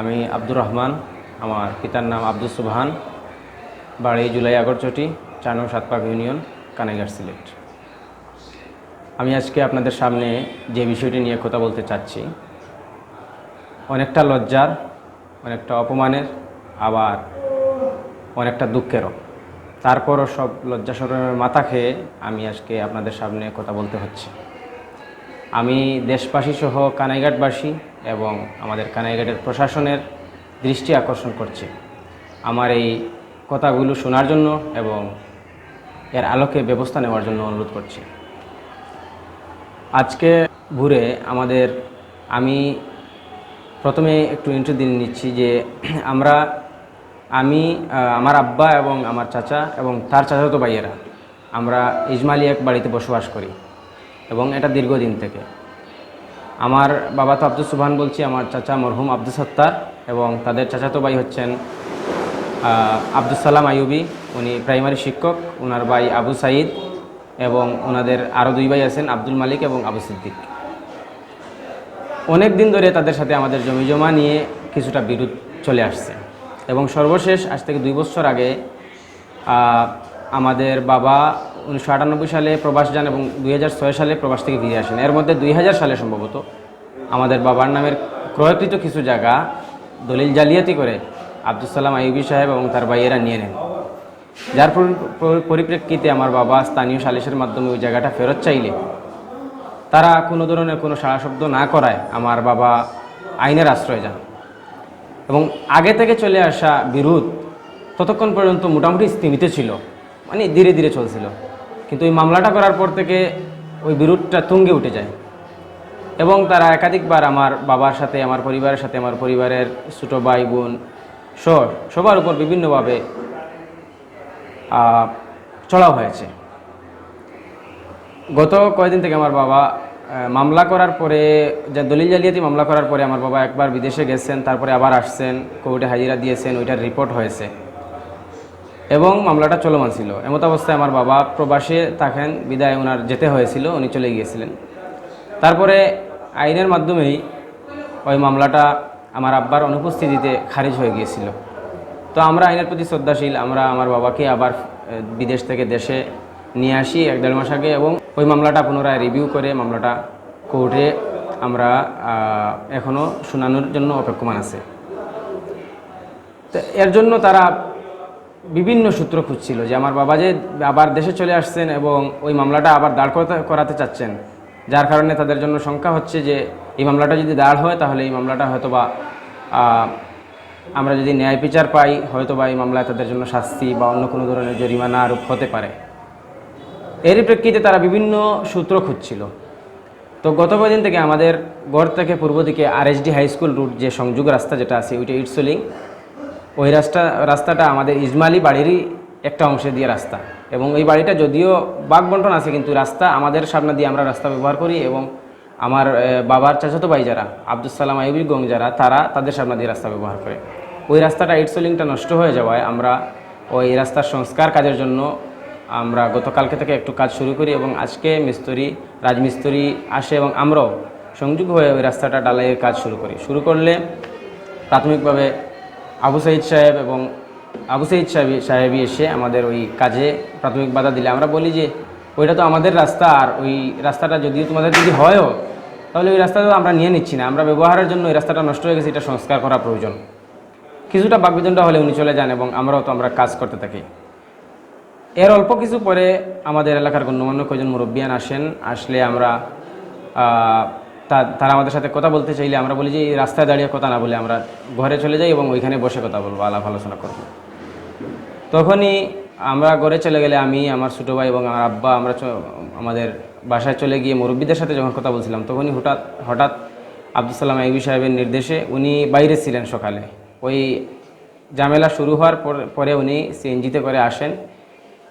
আমি আব্দুর রহমান, আমার পিতার নাম আব্দুল সুবহান, বাড়ি জুলাই আগরচটি চার নং সাতপাক ইউনিয়ন, কানাইঘাট সিলেট। আমি আজকে আপনাদের সামনে যে বিষয়টি নিয়ে কথা বলতে চাচ্ছি, অনেকটা লজ্জার, অনেকটা অপমানের, আবার অনেকটা দুঃখেরও। তারপরও সব লজ্জা সরমের মাথা খেয়ে আমি আজকে আপনাদের সামনে কথা বলতে হচ্ছে। আমি দেশবাসী সহ কানাইঘাটবাসী এবং আমাদের কানাইঘাটের প্রশাসনের দৃষ্টি আকর্ষণ করছি। আমার এই কথাগুলো শোনার জন্য এবং এর আলোকে ব্যবস্থা নেওয়ার জন্য অনুরোধ করছি। আজকে ভোরে আমাদের, আমি প্রথমে একটু ইন্টারভিউ দিয়ে নিচ্ছি যে আমরা, আমি আমার আব্বা এবং আমার চাচা এবং তার চাচাতো ভাইয়েরা আমরা ইজমালি এক বাড়িতে বসবাস করি এবং এটা দীর্ঘদিন থেকে। আমার বাবা তো আব্দুল সুবহান বলছি, আমার চাচা মরহুম আব্দুল সত্তার এবং তাদের চাচাতো ভাই হচ্ছেন আব্দুল সালাম আইয়ুবি। উনি প্রাইমারি শিক্ষক ওনার ভাই আবু সাইদ এবং ওনাদের আরও দুই ভাই আছেন, আব্দুল মালিক এবং আবু সিদ্দিক। অনেক দিন ধরে তাদের সাথে আমাদের জমি জমা নিয়ে কিছুটা বিরোধ চলে আসছে এবং সর্বশেষ, আজ থেকে দুই বছর আগে আমাদের বাবা উনিশশো আটানব্বই সালে প্রবাস যান এবং দুই হাজার ছয় সালে প্রবাস থেকে ফিরে আসেন। এর মধ্যে দুই হাজার সালে সম্ভবত আমাদের বাবার নামের ক্রয়কৃত কিছু জায়গা দলিল জালিয়াতি করে আব্দুল সালাম আইবি সাহেব এবং তার ভাইয়েরা নিয়ে নেন। যার পরি- পরি- পরিপ্রেক্ষিতে আমার বাবা স্থানীয় সালিশের মাধ্যমে ওই জায়গাটা ফেরত চাইলে তারা কোনো ধরনের কোনো সাড়া শব্দ না করায় আমার বাবা আইনের আশ্রয় যান। এবং আগে থেকে চলে আসা বিরোধ ততক্ষণ পর্যন্ত মোটামুটি স্থিমিত ছিল মানে ধীরে ধীরে চলছিল। কিন্তু ওই মামলাটা করার পর থেকে ওই বিরোধটা তুঙ্গে উঠে যায়। এবং তারা একাধিকবার আমার বাবার সাথে, আমার পরিবারের সাথে, আমার পরিবারের ছোটো ভাই, বোন সহ সবার উপর বিভিন্নভাবে চড়াও হয়েছে। গত কয়েকদিন থেকে আমার বাবা মামলা করার পরে, যে দলিল জালিয়াতি মামলা করার পরে আমার বাবা একবার বিদেশে গেছেন, তারপরে আবার আসছেন, কোর্টে হাজিরা দিয়েছেন, ওইটার রিপোর্ট হয়েছে। এবং মামলাটা চলমান ছিল। এমত অবস্থায় আমার বাবা প্রবাসে থাকেন, বিদায় ওনার যেতে হয়েছিল, উনি চলে গিয়েছিলেন। তারপরে আইনের মাধ্যমেই ওই মামলাটা আমার আব্বার অনুপস্থিতিতে খারিজ হয়ে গিয়েছিল। তো আমরা আইনের প্রতি শ্রদ্ধাশীল, আমরা আমার বাবাকে আবার বিদেশ থেকে দেশে নিয়ে আসি এক দেড় মাস আগে এবং ওই মামলাটা পুনরায় রিভিউ করে মামলাটা কোর্টে আমরা এখনও শুনানোর জন্য অপেক্ষমান আছে। এর জন্য তারা বিভিন্ন সূত্র খুঁজছিল যে আমার বাবা যে আবার দেশে চলে আসছেন এবং ওই মামলাটা আবার দাঁড় করাতে চাচ্ছেন, যার কারণে তাদের জন্য শঙ্কা হচ্ছে যে এই মামলাটা যদি দাঁড় হয় তাহলে এই মামলাটা হয়তো বা আমরা যদি ন্যায় বিচার পাই হয়তো বা এই মামলায় তাদের জন্য শাস্তি বা অন্য কোনো ধরনের জরিমানা আরোপ হতে পারে। এরই প্রেক্ষিতে তারা বিভিন্ন সূত্র খুঁজছিল। তো গত কদিন থেকে আমাদের গড় থেকে পূর্ব দিকে আরএসডি হাই স্কুল রুট যে সংযোগ রাস্তা যেটা আছে, ওইটা ইটসলিং ওই রাস্তা, রাস্তাটা আমাদের ইজমালি বাড়িরই একটা অংশে দিয়ে রাস্তা। এবং ওই বাড়িটা যদিও বাঘ বন্টন আছে, কিন্তু রাস্তা আমাদের সামনে দিয়ে আমরা রাস্তা ব্যবহার করি এবং আমার বাবার চাচাতো ভাই যারা আব্দুল সালাম আইবি গং যারা, তারা তাদের সামনে দিয়ে রাস্তা ব্যবহার করে। ওই রাস্তাটা ইটসলিংটা নষ্ট হয়ে যাওয়ায় আমরা ওই রাস্তার সংস্কার কাজের জন্য আমরা গতকালকে থেকে একটু কাজ শুরু করি এবং আজকে মিস্ত্রি, রাজমিস্ত্রি আসে এবং আমরাও সংযোগ হয়ে ওই রাস্তাটা ডালাইয়ের কাজ শুরু করি। শুরু করলে প্রাথমিকভাবে আবু সাইদ সাহেব এবং আবু সাইদ সাহেব সাহেবই এসে আমাদের ওই কাজে প্রাথমিক বাধা দিলে। আমরা বলি যে, ওইটা তো আমাদের রাস্তা, আর ওই রাস্তাটা যদিও তোমাদের যদি হয়ও, তাহলে ওই রাস্তাটা আমরা নিয়ে নিচ্ছি না। আমরা ব্যবহারের জন্য ওই রাস্তাটা নষ্ট হয়ে গেছে, এটা সংস্কার করা প্রয়োজন। কিছুটা বাকবিদণ্ডা হলে উনি চলে যান এবং আমরাও তো আমরা কাজ করতে থাকি। এর অল্প কিছু পরে আমাদের এলাকার গণ্যমান্য কয়েকজন মুরব্বিয়ান আসেন, আসলে আমরা তারা আমাদের সাথে কথা বলতে চাইলে আমরা বলি যে, এই রাস্তায় দাঁড়িয়ে কথা না বলে আমরা ঘরে চলে যাই এবং ওইখানে বসে কথা বলব, আলাপ আলোচনা করব। তখনই আমরা ঘরে চলে গেলে আমি, আমার ছোটো ভাই এবং আমার আব্বা, আমরা আমাদের বাসায় চলে গিয়ে মুরব্বীদের সাথে যখন কথা বলছিলাম, তখনই হঠাৎ হঠাৎ আব্দুল সালাম আইবি সাহেবের নির্দেশে উনি বাইরে ছিলেন সকালে। ওই ঝামেলা শুরু হওয়ার পর- পরে উনি সিএনজিতে করে আসেন।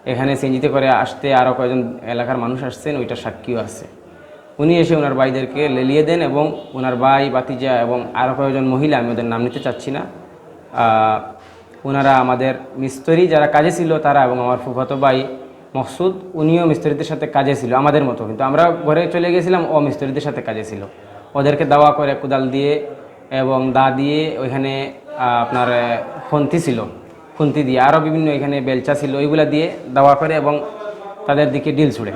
এখানে সিএনজিতে করে আসতে আরও কয়েকজন এলাকার মানুষ আসছেন ওইটা সাক্ষীও আছে। উনি এসে ওনার ভাইদেরকে লেলিয়ে দেন এবং ওনার ভাই বাতিজা এবং আরও কয়েকজন মহিলা, আমি ওদের নাম নিতে চাচ্ছি না। ওনারা আমাদের মিস্ত্রি যারা কাজে ছিল তারা এবং আমার ফুফাতো ভাই মকসুদ, উনিও মিস্ত্রিদের সাথে কাজে ছিল, আমাদের মতো। কিন্তু আমরা ঘরে চলে গেছিলাম, ও মিস্ত্রিদের সাথে কাজে ছিল। ওদেরকে দাওয়া করে কোদাল দিয়ে এবং দা দিয়ে ওইখানে আপনার খন্তি ছিল। খুন্তি দিয়ে আরও বিভিন্ন এখানে বেলচা ছিল, ওইগুলা দিয়ে দাওয়া করে এবং তাদের দিকে ডিল ছুড়ে।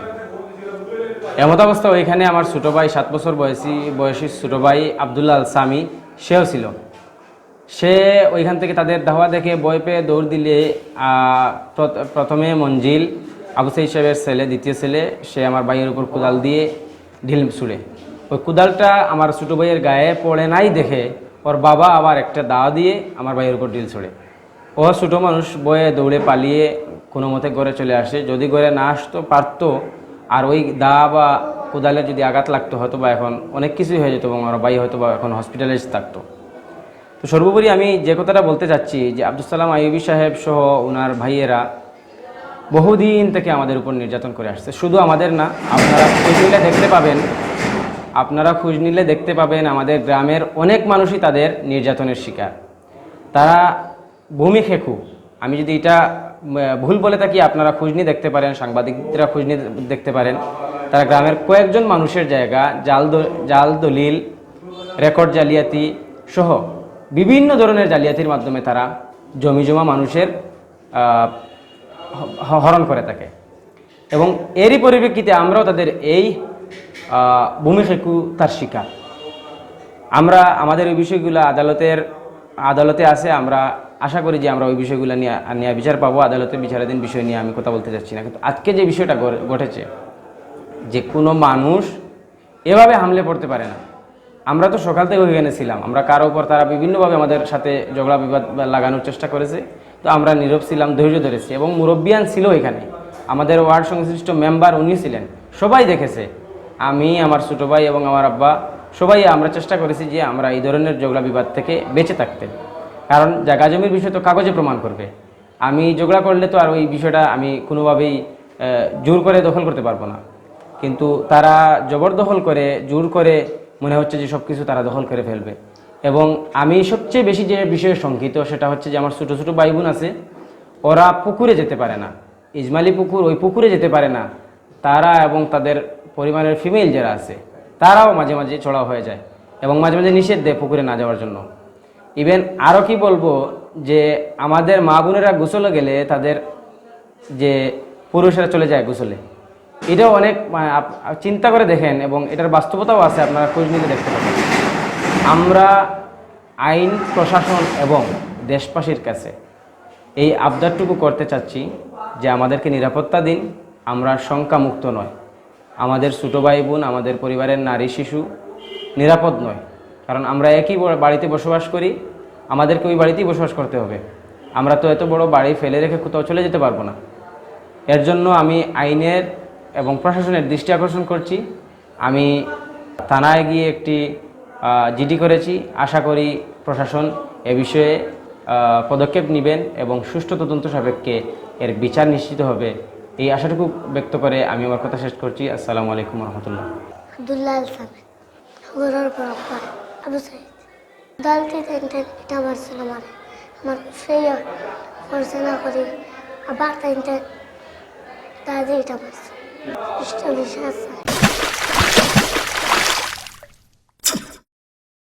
এমত অবস্থা ওইখানে আমার ছোটো ভাই, সাত বছর বয়সী বয়সী ছোটো ভাই আবদুল্লাহ আল সামি, সেও ছিল। সে ওইখান থেকে তাদের ধাওয়া দেখে বই পেয়ে দৌড় দিলে প্রথমে মঞ্জিল, আবু সাইদ সাহেবের ছেলে, দ্বিতীয় ছেলে, সে আমার ভাইয়ের উপর কোদাল দিয়ে ঢিল ছুড়ে। ওই কোদালটা আমার ছোটো ভাইয়ের গায়ে পড়ে নাই দেখে, ওর বাবা আবার একটা দাওয়া দিয়ে আমার ভাইয়ের উপর ঢিল ছুড়ে। ও ছোটো মানুষ বয়ে দৌড়ে পালিয়ে কোনো মতে ঘরে চলে আসে। যদি ঘরে না আসতো, পারতো আর ওই দা বা কোদালে যদি আঘাত লাগতো হয়তো বা এখন অনেক কিছুই হয়ে যেত এবং আমার ভাই হয়তো বা এখন হসপিটালাইজ থাকতো। তো সর্বোপরি আমি যে কথাটা বলতে চাচ্ছি যে আব্দুল সালাম আইবি সাহেব সহ ওনার ভাইয়েরা বহুদিন থেকে আমাদের উপর নির্যাতন করে আসছে। শুধু আমাদের না, আপনারা খোঁজ নিলে দেখতে পাবেন, আপনারা খোঁজ নিলে দেখতে পাবেন আমাদের গ্রামের অনেক মানুষই তাদের নির্যাতনের শিকার। তারা ভূমি খেকু আমি যদি এটা ভুল বলে থাকি, আপনারা খোঁজ নিয়ে দেখতে পারেন, সাংবাদিকরা খোঁজ নিয়ে দেখতে পারেন। তারা গ্রামের কয়েকজন মানুষের জায়গা, জাল জাল দলিল, রেকর্ড জালিয়াতি সহ বিভিন্ন ধরনের জালিয়াতির মাধ্যমে তারা জমি জমা মানুষের হরণ করে থাকে। এবং এরই পরিপ্রেক্ষিতে আমরাও তাদের এই ভূমি খেকু তার শিকার। আমরা, আমাদের এই বিষয়গুলো আদালতের, আদালতে আছে, আমরা আশা করি যে আমরা ওই বিষয়গুলো নিয়ে নিয়ে বিচার পাবো আদালতের বিচারাধীন বিষয় নিয়ে আমি কথা বলতে চাচ্ছি না। কিন্তু আজকে যে বিষয়টা ঘটেছে, যে কোনো মানুষ এভাবে হামলে পড়তে পারে না। আমরা তো সকাল থেকে ওইখানে ছিলাম, আমরা কারও উপর তারা বিভিন্নভাবে আমাদের সাথে ঝগড়া বিবাদ লাগানোর চেষ্টা করেছে। তো আমরা নীরব ছিলাম, ধৈর্য ধরেছি এবং মুরব্বিয়ান ছিল এখানে। আমাদের ওয়ার্ড সংশ্লিষ্ট মেম্বার উনি ছিলেন। সবাই দেখেছে। আমি, আমার ছোটো ভাই এবং আমার আব্বা, সবাই আমরা চেষ্টা করেছি যে আমরা এই ধরনের ঝগড়া বিবাদ থেকে বেঁচে থাকতে। কারণ জায়গা জমির বিষয় তো কাগজে প্রমাণ করবে। আমি ঝগড়া করলে তো আর ওই বিষয়টা আমি কোনোভাবেই জোর করে দখল করতে পারব না। কিন্তু তারা জবরদখল করে, জোর করে মনে হচ্ছে যে সব কিছু তারা দখল করে ফেলবে। এবং আমি সবচেয়ে বেশি যে বিষয়ে শঙ্কিত সেটা হচ্ছে যে আমার ছোটো ছোটো ভাই বোন আছে, ওরা পুকুরে যেতে পারে না। ইজমালি পুকুর, ওই পুকুরে যেতে পারে না। তারা এবং তাদের পরিবারের ফিমেল যারা আছে, তারাও মাঝে মাঝে চড়াও হয়ে যায় এবং মাঝে মাঝে নিষেধ দেয় পুকুরে না যাওয়ার জন্য। ইভেন আরও কি বলব, যে আমাদের মা বোনেরা গোসলে গেলে তাদের যে পুরুষেরা চলে যায় গোসলে। এটাও অনেক চিন্তা করে দেখেন এবং এটার বাস্তবতাও আছে, আপনারা খোঁজ নিতে দেখতে পাবেন। আমরা আইন, প্রশাসন এবং দেশবাসীর কাছে এই আবদারটুকু করতে চাচ্ছি যে আমাদেরকে নিরাপত্তা দিন, আমরা শঙ্কামুক্ত নয়। আমাদের ছোটো ভাই বোন, আমাদের পরিবারের নারী শিশু নিরাপদ নয়। কারণ আমরা একই বাড়িতে বসবাস করি, আমাদেরকে ওই বাড়িতেই বসবাস করতে হবে। আমরা তো এত বড় বাড়ি ফেলে রেখে কোথাও চলে যেতে পারব না। এর জন্য আমি আইনের এবং প্রশাসনের দৃষ্টি আকর্ষণ করছি। আমি থানায় গিয়ে একটি জিডি করেছি। আশা করি প্রশাসন এ বিষয়ে পদক্ষেপ নেবেন এবং সুষ্ঠু তদন্ত সাপেক্ষে এর বিচার নিশ্চিত হবে। এই আশাটুকু ব্যক্ত করে আমি আমার কথা শেষ করছি। আসসালামু আলাইকুম রহমতুল্লাহ। আবদুল্লাহ আবু সাইদ দালতে তেনতে এটা আমার ছিল মারে আমার সেই করছে না করি। আবার তেনতে দাদি এটা মারছে বিশ্বাস বিশ্বাস